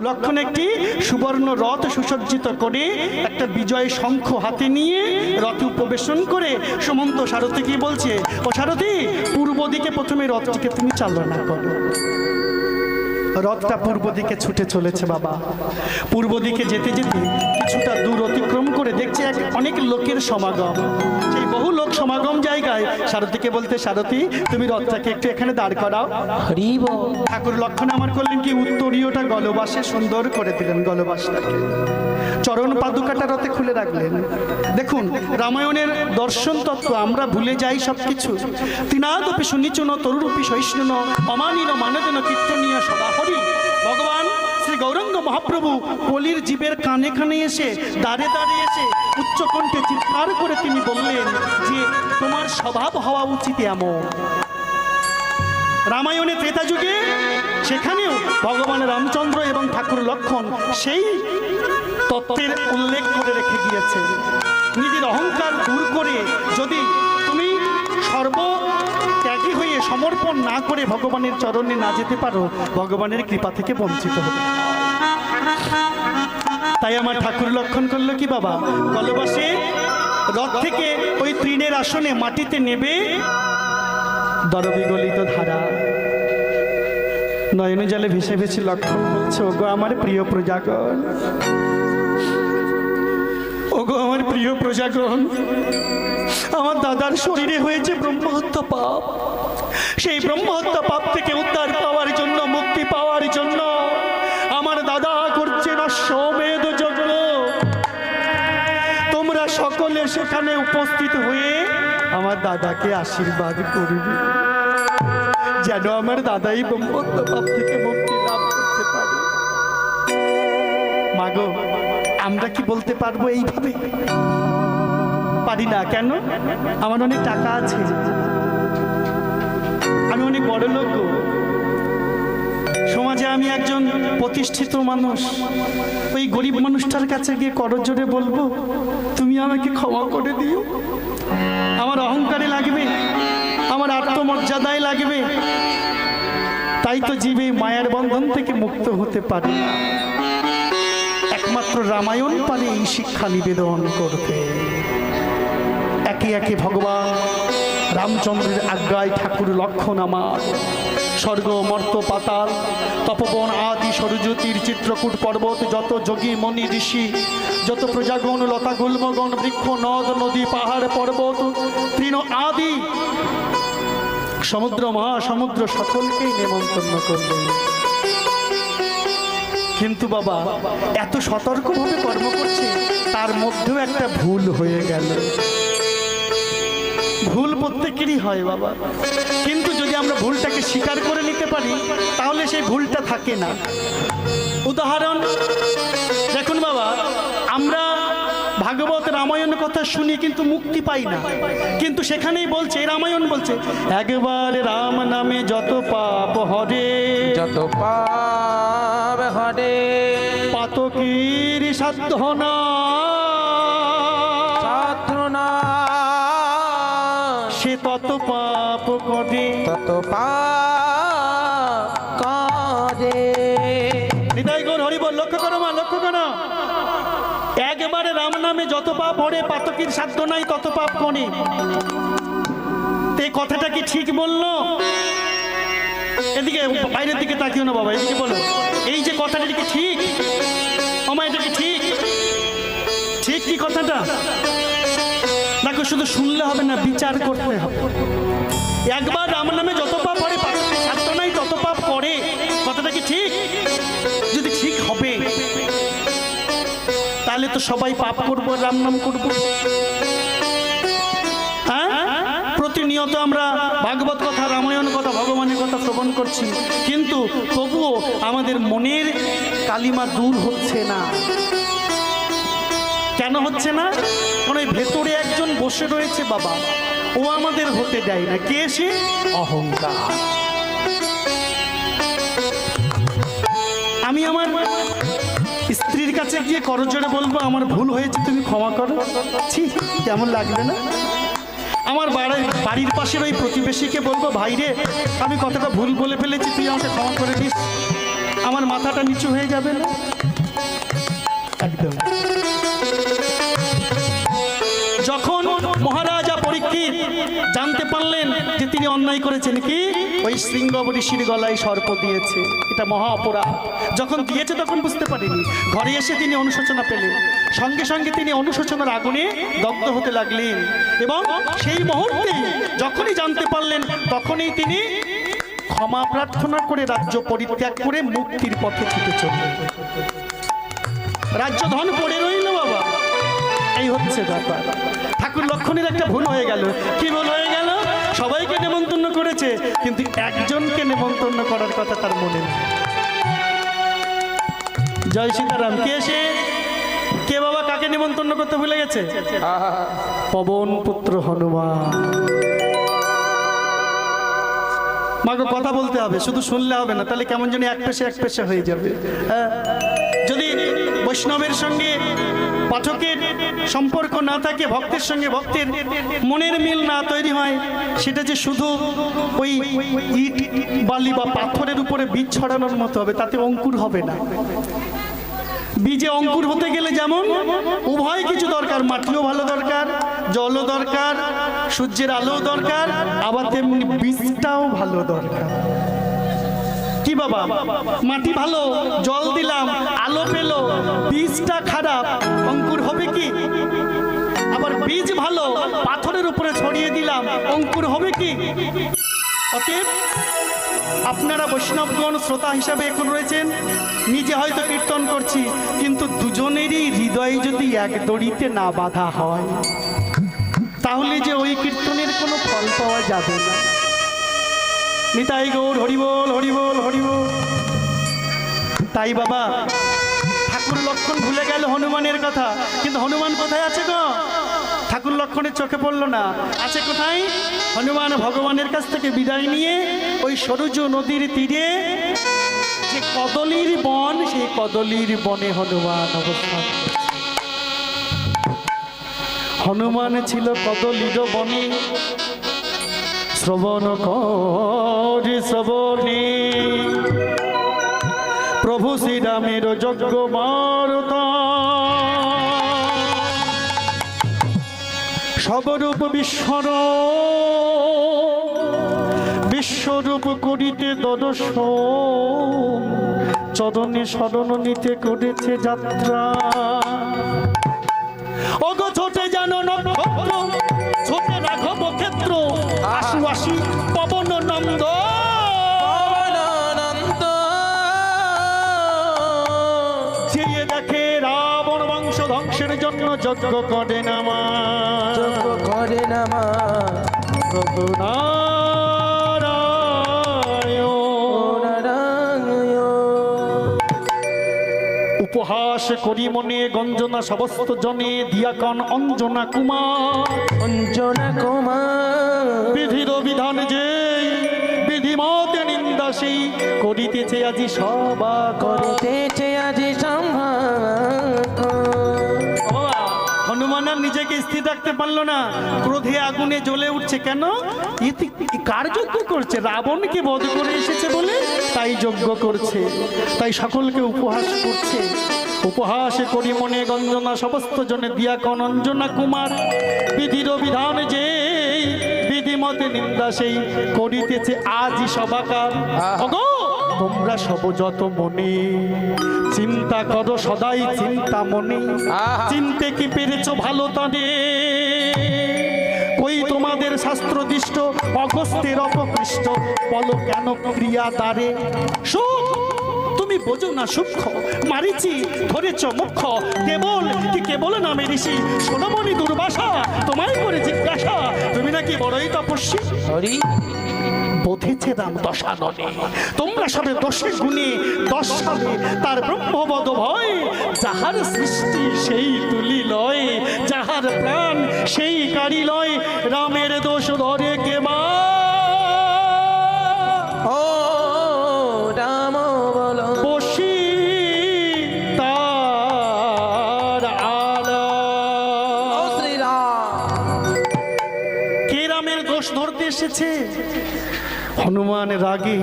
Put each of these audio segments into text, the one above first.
লক্ষণ একটি সুবর্ণ রথ সুসজ্জিত করে একটা বিজয় শঙ্খ হাতে নিয়ে রথে উপবেশন করে সমন্ত সারথী কি বলছে? ও সারথী, পূর্ব দিকে প্রথমে রথটিকে তুমি চালনা করো। রথটা পূর্ব দিকে ছুটে চলেছে বাবা। পূর্ব দিকে যেতে যেতে কিছুটা দূর অতিক্রম করে দেখছে এক অনেক লোকের সমাগম। সেই বহু লোক সমাগম জায়গায় সারথীকে বলতে সারথী তুমি রথটাকে একটু এখানে দাঁড় করাও। ঠাকুর লক্ষণ আমার করলেন কি উত্তরীয়টা গলবাসে সুন্দর করে দিলেন গলবাসটাকে। চরণ পাদুকাটা রথে খুলে রাখলেন। দেখুন রামায়ণের দর্শন তত্ত্ব আমরা ভুলে যাই সব কিছু তৃণাদপি সুনিচুন তরুরূপী সহিষ্ণুন অমানীন মানজন কীর্তনীয় সদা হরি ভগবান শ্রী গৌরাঙ্গ মহাপ্রভু কলির জীবের কানে কানে এসে দাঁড়ে দাঁড়িয়ে এসে উচ্চকণ্ঠে চিৎকার করে তিনি বললেন যে, তোমার স্বভাব হওয়া উচিত এমন। রামায়ণে ত্রেতা যুগে সেখানেও ভগবান রামচন্দ্র এবং ঠাকুর লক্ষণ সেই তত্ত্বের উল্লেখ করে রেখে গিয়েছে। নিজের অহংকার দূর করে যদি তুমি সর্ব ত্যাগী হয়ে সমর্পণ না করে ভগবানের চরণে না যেতে পারো, ভগবানের কৃপা থেকে বঞ্চিত হবে। তাই আমার ঠাকুর লক্ষণ করল কি বাবা? কলবাসে রথ থেকে ওই তৃণের আসনে মাটিতে নেবে দরবিগলিত ধারা। নয়ন জলে ভেসে ভেসে লক্ষণ বলছে, ওগো আমার প্রিয় প্রজাগণ, ওগো আমার প্রিয় প্রজাগণ, আমার দাদার শরীরে হয়েছে ব্রহ্মহত্যা পাপ। সেই ব্রহ্মহত্যা পাপ থেকে উদ্ধার পাওয়ার জন্য, মুক্তি পাওয়ার জন্য আমার দাদা করছে না সমেদ যজ্ঞ। তোমরা সকলে সেখানে উপস্থিত হয়ে আমার দাদাকে আশীর্বাদ করবে। যেন আমার দাদাই ব্রহ্মত্ব পাপ থেকে মুক্তি লাভ করতে পারে। মাগো, আমরা কি বলতে পারব এইভাবে? পারি না কেন? আমার অনেক টাকা আছে। আমি অনেক বড় লোক সমাজে আমি একজন প্রতিষ্ঠিত মানুষ। ওই গরিব মানুষটার কাছে গিয়ে করজোরে বলব, তুমি আমাকে ক্ষমা করে দিও। আমার অহংকারে লাগবে, আমার আত্মমর্যাদায় লাগবে। তাই তো জীবে মায়ার বন্ধন থেকে মুক্ত হতে পারে। একমাত্র রামায়ণ পারে এই শিক্ষা নিবেদন করতে। একে একে ভগবান রামচন্দ্রের আজ্ঞায় ঠাকুর লক্ষণ আমার। স্বর্গ, মর্ত, পাতাল, তপবন আদি, সরজ্যোতির চিত্রকূট পর্বত, যত যোগী, মণি, ঋষি, যত প্রজাগণ, লতা, গুল্মগণ, বৃক্ষ, নদ, নদী, পাহাড়, পর্বত, তৃণ আদি, সমুদ্র মহাসমুদ্র সকলকেই নেমন্তন্ন করলেন। কিন্তু বাবা, এত সতর্কভাবে কর্ম করছে, তার মধ্যেও একটা ভুল হয়ে গেল। ভুল প্রত্যেকেরই হয় বাবা। কিন্তু যদি আমরা ভুলটাকে স্বীকার করে নিতে পারি তাহলে সেই ভুলটা থাকে না। উদাহরণ দেখুন বাবা আমরা ভাগবত রামায়ণ কথা শুনি কিন্তু মুক্তি পাই না। কিন্তু সেখানেই বলছে রামায়ণ বলছে একবার রাম নামে যত পাপ হরে যত পাপ হরে পাতকীর সাধনা তত করে হৃদয় গৌর হরিবল, লক্ষ্য করো মা, লক্ষ্য করো। একবারে রাম নামে যত পাপ হরে, পাতকির সাধ্য নাই তত পাপ করে। এই কথাটা কি ঠিক বলল? এদিকে, বাইরের দিকে তাকিও না বাবা, এদিকে বলো। এই যে কথাটা কি ঠিক? আমার এটা কি ঠিক? ঠিক কি কথাটা? দেখো শুধু শুনলে হবে না, বিচার করতে হবে। একবার রাম নামে যত পাপ করে সাধ্য নাই, তত পাপ করে। কথাটা কি ঠিক? যদি ঠিক হবে, তাহলে তো সবাই পাপ করব, রাম নাম করব। হ্যাঁ? প্রতিনিয়ত আমরা ভাগবত কথা, রামায়ণ কথা, ভগবানের কথা শ্রবণ করছি। কিন্তু তবুও আমাদের মনের কালিমা দূর হচ্ছে না। কেন হচ্ছে না? ওই ভেতরে একজন বসে রয়েছে বাবা। ও আমাদের হতে দেয় না। কে সে? অহংকার। আমি আমার স্ত্রীর কাছে গিয়ে করজোরে বলব, আমার ভুল হয়েছে, তুমি ক্ষমা করো। ছি, কেমন লাগবে না? আমার বাড়ির বাড়ির পাশের ওই প্রতিবেশীকে বলব, ভাই রে, আমি কতটা ভুল বলে ফেলেছি, তুই আমাকে ক্ষমা করে দিস। আমার মাথাটা নিচু হয়ে যাবে না? একদম। তিনি অন্যায় করেছেন কি? ওই শৃঙ্গব ঋষির গলায় সর্প দিয়েছে। এটা মহা অপরাধ। যখন দিয়েছে তখন বুঝতে পারিনি। ঘরে এসে তিনি অনুশোচনা পেলেন। সঙ্গে সঙ্গে তিনি অনুশোচনার আগুনে দগ্ধ হতে লাগলেন। এবং সেই মুহূর্তেই যখনই জানতে পারলেন, তখনই তিনি ক্ষমা প্রার্থনা করে রাজ্য পরিত্যাগ করে মুক্তির পথে ছুটে চললেন। রাজ্য ধন পড়ে রইল বাবা। এই হচ্ছে ব্যাপার। ঠাকুর লক্ষণের একটা ভুল হয়ে গেল। কি ভুল হয়ে সবাইকে নেমন্তন্ন করেছে, কিন্তু একজনকে নেমন্তন্ন করার কথা তার মনে নেই। জয় সীতারাম। কে সে? কে বাবা কাকে নেমন্তন্ন করতে ভুলে গেছে? পবন পুত্র হনুমান। মাকে কথা বলতে হবে, শুধু শুনলে হবে না, তাহলে কেমন যেন এক পেশে এক পেশে হয়ে যাবে। হ্যাঁ? যদি বৈষ্ণবের সঙ্গে পাঠকের সম্পর্ক না থাকে, ভক্তের সঙ্গে ভক্তের মনের মিল না তৈরি হয়, সেটা যে শুধু ওই ইট, বালি বা পাথরের উপরে বীজ ছড়ানোর মতো হবে, তাতে অঙ্কুর হবে না। বীজে অঙ্কুর হতে গেলে যেমন উভয় কিছু দরকার, মাটিও ভালো দরকার, জলও দরকার, সূর্যের আলোও দরকার, আবার তেমনি বীজটাও ভালো দরকার। বাবা। মাটি ভালো, জল দিলাম, আলো পেল, বীজটা খারাপ, অঙ্কুর হবে কি? আবার বীজ ভালো, পাথরের উপরে ছড়িয়ে দিলাম, অঙ্কুর হবে কি? অতএব আপনারা বৈষ্ণবগণ, শ্রোতা হিসাবে এখন রয়েছেন। নিজে হয়তো কীর্তন করছি, কিন্তু দুজনেরই হৃদয় যদি এক দড়িতে না বাধা হয়, তাহলে যে ওই কীর্তনের কোনো ফল পাওয়া যাবে না। নিতাই গৌর হরিবোল হরিবোল হরিবোল। তাই বাবা, ঠাকুর লক্ষণ ভুলে গেল হনুমানের কথা। কিন্তু হনুমান কোথায় আছে গো? ঠাকুর লক্ষণের চোখে পড়ল না। আছে কোথায়? হনুমান ভগবানের কাছ থেকে বিদায় নিয়ে ওই সরুজ নদীর তীরে যে কদলির বন, সেই কদলির বনে হনুমান অবস্থান হনুমান ছিল কদলির বনে। শ্রবণ করি শ্রবণে। প্রভু শ্রীরামের যজ্ঞ বারতা সবরূপ বিশ্বর। বিশ্বরূপ করিতে দর্শন চরণে শরণ নিতে করেছে যাত্রা। ওগো ছোটে জানো নক্ষত্র। আসি পবন নন্দ পবনানন্দ। চেয়ে দেখে রাবণ বংশ ধ্বংসের জন্য যজ্ঞ করে নামা যোগ্য করে নামা উপহাস করি মনে গঞ্জনা সমস্ত জনে দিয়াকন অঞ্জনা কুমার। অঞ্জনা কুমার। বিধির বিধান যে বিধিমতে নিন্দা সেই করিতেছে আজি সবা করিতেছে আজি নিজেকে স্থির রাখতে পারল না। ক্রোধে আগুনে জ্বলে উঠছে কেন? কার যজ্ঞ করছে? রাবণকে বধ করে এসেছে বলে? তাই যজ্ঞ করছে তাই সকলকে উপহাস করছে। উপহাসে করি মনে গঞ্জনা সমস্ত জনে দিয়া কন অঞ্জনা কুমার। বিধির বিধান যে বিধিমতে নিন্দা সেই করিতেছে আজই সবাকার তোমরা সব যত মনে চিন্তা করো সদাই চিন্তা মনে। চিনতে কি পেরেছ ভালো তনে? কই তোমাদের শাস্ত্রদিষ্ট অগস্তের অপকৃষ্ট বলো কেন ক্রিয়া দ্বারে? সুখ! তুমি বোঝো না সূক্ষ্ম মারিছি ধরেছ মুখ্য কেবল কি কেবল নামে ঋষি? সোনামণি দুর্বাসা তোমায় করে জিজ্ঞাসা নাকি বড়ই তপস্বী? হরি বোধেছে রাম দশাননে। তোমরা সবে দশে গুণে দশ সালে তার ব্রহ্মবদ ভয় যাহার সৃষ্টি সেই তুলি লয় যাহার প্রাণ সেই কারি লয়। রামের দোষ ধরে কে এসেছে। হনুমান রাগে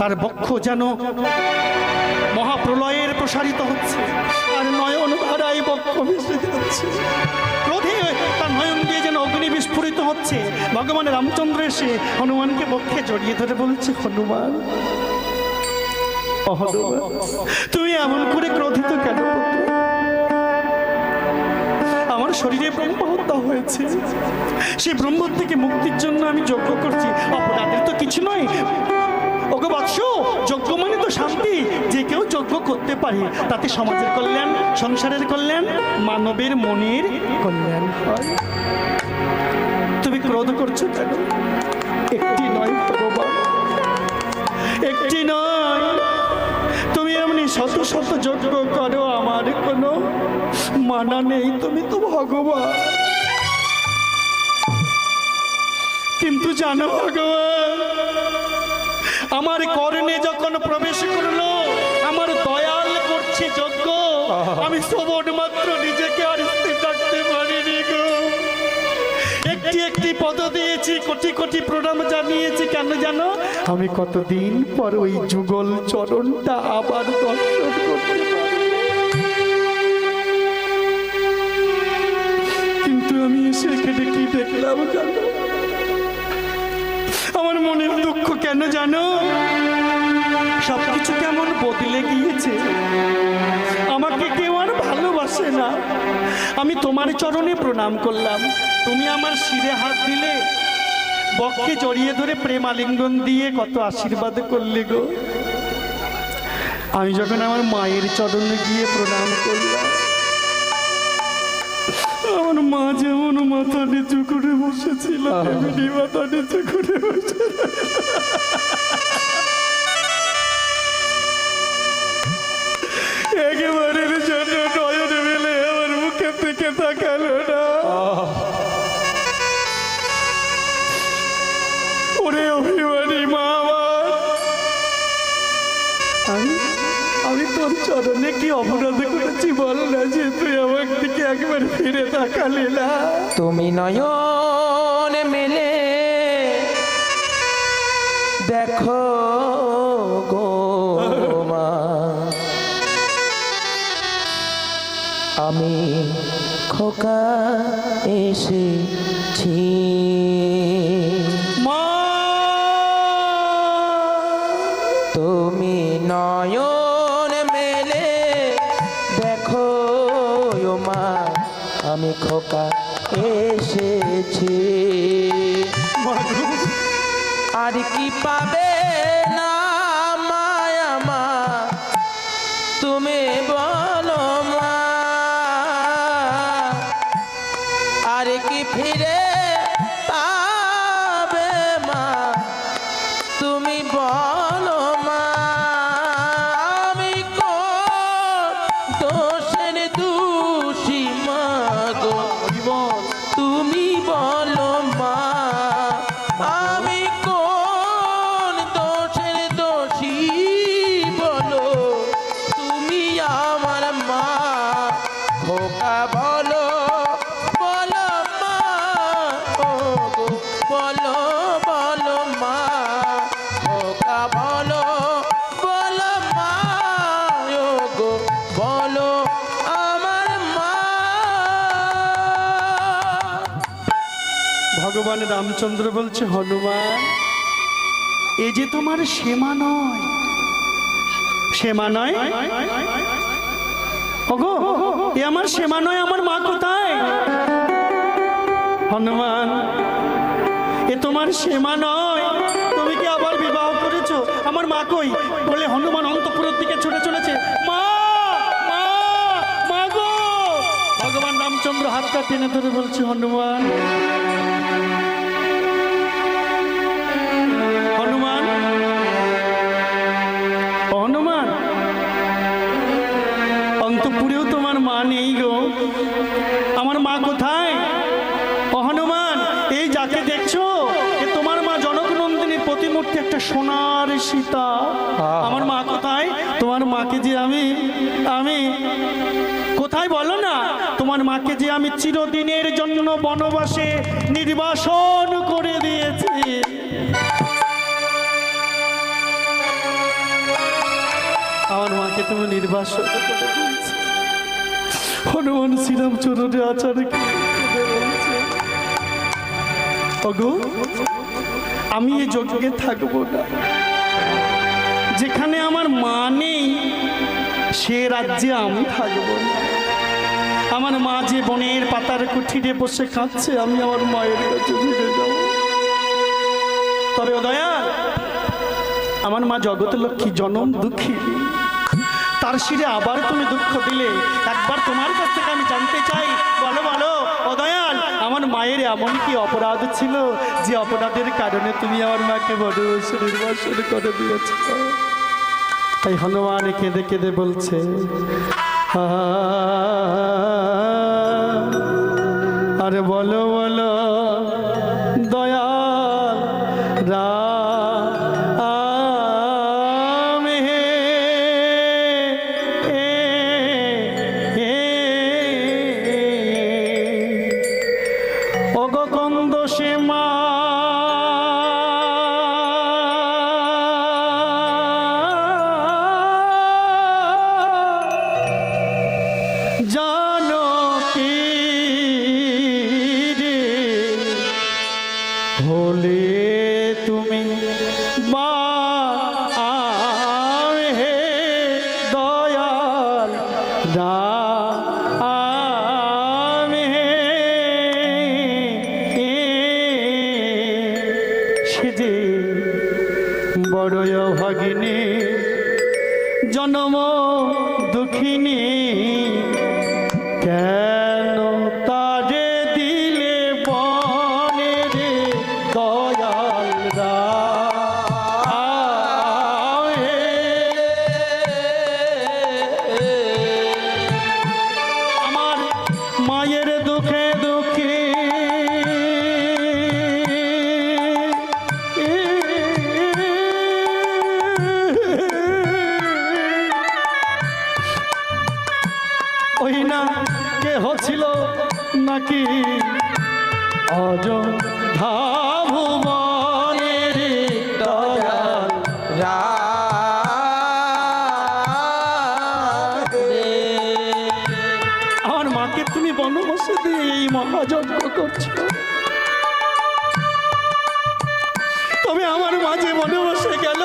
তার বক্ষ যেন মহাপ্রলয়ের প্রসারিত হচ্ছে। আর নয়ন ধারায় বক্ষ ভেসে যাচ্ছে ক্রোধে তার দিয়ে যেন অগ্নি বিস্ফোরিত হচ্ছে। ভগবান রামচন্দ্র এসে হনুমানকে বক্ষে জড়িয়ে ধরে বলছে, হনুমান তুমি এমন করে ক্রোধিত কেন শরীরে ব্রহ্ম হত্যা হয়েছে। সেই ব্রহ্ম থেকে মুক্তির জন্য আমি যজ্ঞ করছি। অপরাধের তো কিছু নয়। ওগো বৎস, যজ্ঞ মানে তো শান্তি। যে কেউ যজ্ঞ করতে পারে, তাতে সমাজের কল্যাণ, সংসারের কল্যাণ, মানবের মনের কল্যাণ। তুমি ক্রোধ করছ একটি নয় একটি নয়। শত শত যজ্ঞ করো আমার কোনো মানা নেই তুমি তো ভগবান। কিন্তু জানো ভগবান আমার কর্ণে যখন প্রবেশ করল আমার দয়াল করছে যজ্ঞ আমি সবন মাত্র নিজেকে আর স্থির রাখতে পারিনি গো। একটি একটি পদ দিয়েছি, কোটি কোটি প্রণাম জানিয়েছি, কেন জানো? আমি কতদিন পর ওই যুগল চরণটা আবার কিন্তু আমি এসে কি দেখলাম জানো? আমার মনের দুঃখ কেন জানো? সবকিছু কেমন বদলে গিয়েছে? ভালোবাসে না। আমি তোমার চরণে প্রণাম করলাম। তুমি আমার শিরে হাত দিলে বক্ষে জড়িয়ে ধরে প্রেমালিঙ্গন দিয়ে কত আশীর্বাদ করলে গো। আমি যখন আমার মায়ের চরণে গিয়ে প্রণাম করলাম আমার মা যেমন মাথা নিচু করে বসেছিল মাথা নিচু করে বসে তাকালো না। ওরে অভিমানী আমি আমি তোর চরণে কি অপরাধ করেছি বল না যে তুই আমার দিকে একবার ফিরে তাকালি না। তুমি নয়ন মেলে। দেখো গো মা। আমি খোকা এসেছি। মা! তুমি নয় মেলে দেখো মা আমি খোকা এসেছি। ভগবান রামচন্দ্র বলছে, হনুমান, এ যে তোমার সেমা নয়। সেমা নয়? ওগো, এ আমার সেমা নয়, আমার মা কোথায়? হনুমান, এ তোমার সেমা নয়। তুমি কি আবার বিবাহ করেছ? আমার মা কই? বলে হনুমান অন্তপুরের দিকে ছুটে চলেছে। মা মা মা গো! ভগবান রামচন্দ্র হাতটা টেনে ধরে বলছে, হনুমান সোনার সীতা। আমার মা কোথায়? তোমার মাকে যে আমি আমি কোথায় বলো না? তোমার মাকে যে আমি চিরদিনের জন্য বনবাসে নির্বাসন করে দিয়েছি। আমার মাকে তুমি নির্বাসন করে। হনুমান শ্রীরামচন্দ্রের আচারে অগো আমি এই যজ্ঞে থাকব না। যেখানে আমার মা নেই, সে রাজ্যে আমি থাকব আমার মা যে বনের পাতার কুঠিরে বসে খাচ্ছে আমি আমার মায়ের কাছে ফিরে যাব। তবে ও দয়াল আমার মা জগত লক্ষ্মী, জনম দুঃখী। তার শিরে আবার তুমি দুঃখ দিলে, একবার তোমার কাছ থেকে আমি জানতে চাই। বলো বলো, ও দয়াল আমার মায়ের এমন কি অপরাধ ছিল যে অপরাধের কারণে তুমি আমার মাকে বড় নির্বাসন করে দিয়েছ? তাই হনুমান কেঁদে কেঁদে বলছে "আ, বনবসে দিয়ে এই মহাযজ্ঞ করছ। তবে আমার মাঝে মনে বসে গেল।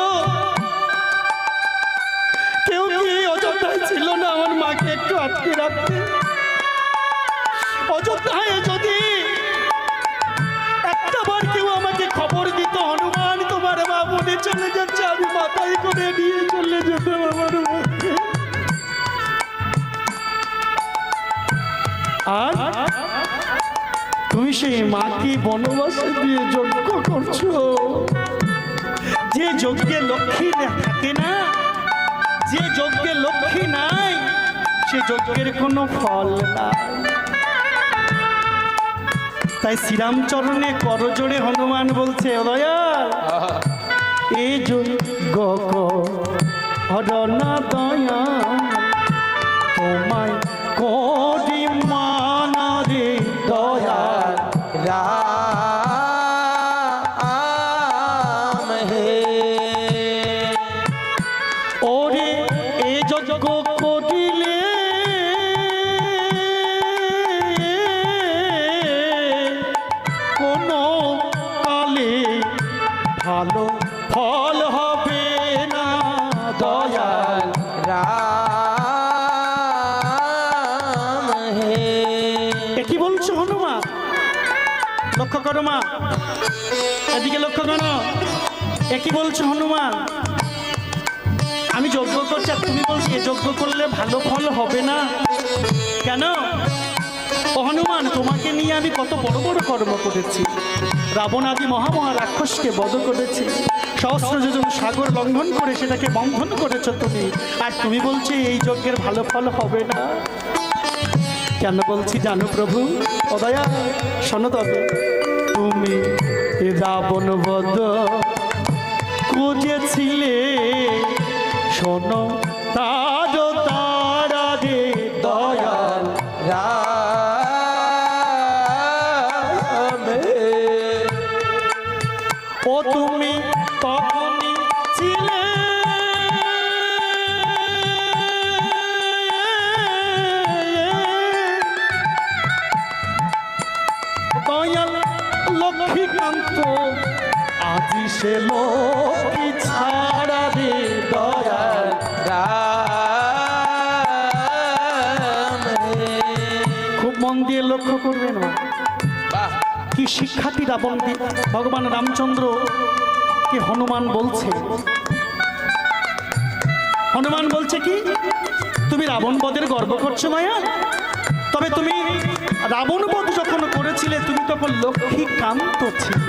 কেউ কি অযোধ্যায় ছিল না আমার মাকে একটু আটকে রাখতে? অযোধ্যায় সেই মাকে বনবাসে দিয়ে যজ্ঞ করছ? যে যজ্ঞে লক্ষ্মী না- থাকে না, যে যজ্ঞে লক্ষ্মী নাই, সে যজ্ঞের কোনো ফল নাই তাই শ্রীরামচরণে করজোড়ে হনুমান বলছে, "ও দয়াল এ যজ্ঞ হরনা দয়া, তোমায় কোটি ভালো ফল হবে না দয়াল হে। কি বলছো হনুমা? লক্ষ্য করো মা। এদিকে লক্ষ্য করো। এ কি বলছো হনুমান আমি যজ্ঞ করছি আর তুমি বলছি যজ্ঞ করলে ভালো ফল হবে না। কেন? হনুমান, তোমাকে নিয়ে আমি কত বড় বড় কর্ম করেছি। রাবণ আদি মহামহা রাক্ষসকে বধ করেছে। সহস্র যোজন সাগর লঙ্ঘন করে সেটাকে বন্ধন করেছ তুমি। আর তুমি বলছো, এই যজ্ঞের ভালো ফল হবে না। কেন বলছি জানো প্রভু? অদয়া শোনো তবে তুমি রাবণ বধ খুঁজেছিলে। শোনো তার সে লক্ষ্মী ছাড়া রে দয়াল খুব মন দিয়ে লক্ষ্য করবেন কি শিক্ষাটি রাবণ দি- ভগবান রামচন্দ্র কে হনুমান বলছে? হনুমান বলছে কি? তুমি রাবণ বধের গর্ব করছ মায়া? তবে তুমি রাবণ বধ যখন করেছিলে তুমি তখন লক্ষ্মী কান্ত ছিলে।